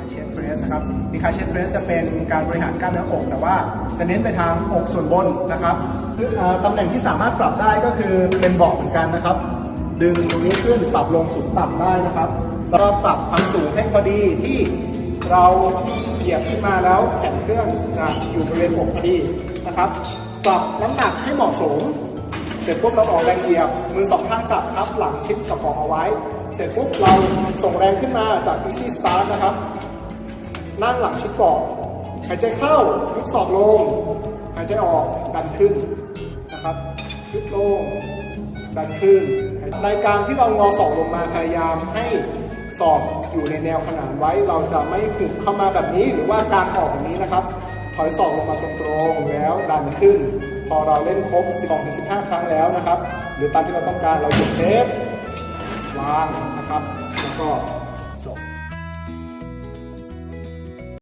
าเชนเพรสครับดีคาเชนเพรสจะเป็นการบริหารกล้ามเนื้ออก แต่ว่าจะเน้นไปทางอกส่วนบนนะครับตำแหน่งที่สามารถปรับได้ก็คือเป็นเบาะเหมือนกันนะครับ ดึงตรงนี้ขึ้นปรับลงสูงต่ำได้นะครับแล้วก็ปรับความสูงให้พอดีที่เราเหยียบขึ้นมาแล้วแขนเครื่องจะอยู่บริเวณอกพอดีนะครับ ปรับน้ำหนักให้เหมาะสม เสร็จปุ๊บเราออกแรงเหยียบ มือสองข้างจับทับหลังชิดกับเบาะเอาไว้ เสร็จปุ๊บเราส่งแรงขึ้นมาจาก easy start นะครับ นั่งหลังชิดเบาะหายใจเข้ายุบศอกลง หายใจออกดันขึ้นนะครับยุบลงดันขึ้นในการที่เรางอศอกลงมาพยายามให้ศอกอยู่ในแนวขนานไว้ เราจะไม่หุบเข้ามาแบบนี้ หรือว่าการออกแบบนี้นะครับ ถอยศอกลงมาตรงๆแล้วดันขึ้น พอเราเล่นครบ12-15 ครั้งแล้วนะครับ หรือตามที่เราต้องการเราหยุดเซฟวางนะครับ แล้วก็จบ